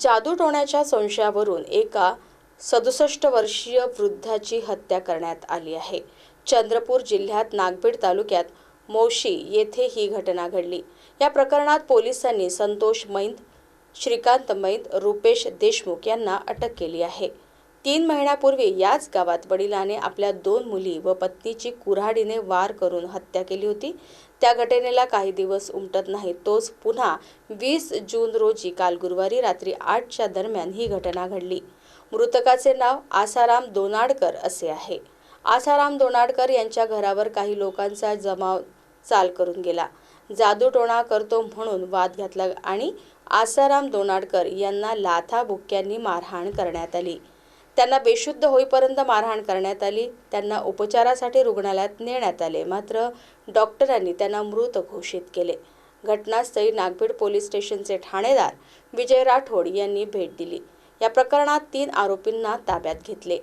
जादूटोण्याच्या संशयावरून एका सदुसष्ट वर्षीय वृद्धाची हत्या करण्यात आली आहे. चंद्रपूर जिल्ह्यात नागभीड तालुक्यात मोशी येथे ही घटना घडली. या प्रकरणात पोलिसांनी संतोष मैंद श्रीकांत मैंद रुपेश देशमुख यांना अटक केली आहे. तीन महिन्यापूर्वी याच गावात वडिलाने आपल्या दोन मुली व पत्नीची कुऱ्हाडीने वार करून हत्या केली होती. त्या घटनेला काही दिवस उमटत नाही. तोच पुन्हा वीस जून रोजी काल गुरुवारी रात्री आठच्या दरम्यान ही घटना घडली. मृतकाचे नाव आसाराम दोनाडकर असे आहे. आसाराम दोनाडकर यांच्या घरावर काही लोकांचा जमाव चाल करून गेला. जादूटोणा करतो म्हणून वाद घातला आणि आसाराम दोनाडकर यांना लाथा बुक्क्यांनी मारहाण करण्यात आली. त्यांना बेशुद्ध होईपर्यंत मारहाण करण्यात आली. त्यांना उपचारासाठी रुग्णालयात नेण्यात आले. मात्र डॉक्टरांनी त्यांना मृत घोषित केले. घटनास्थळी नागभीड पोलीस स्टेशनचे ठाणेदार विजय राठोड यांनी भेट दिली. या प्रकरणात तीन आरोपींना ताब्यात घेतले.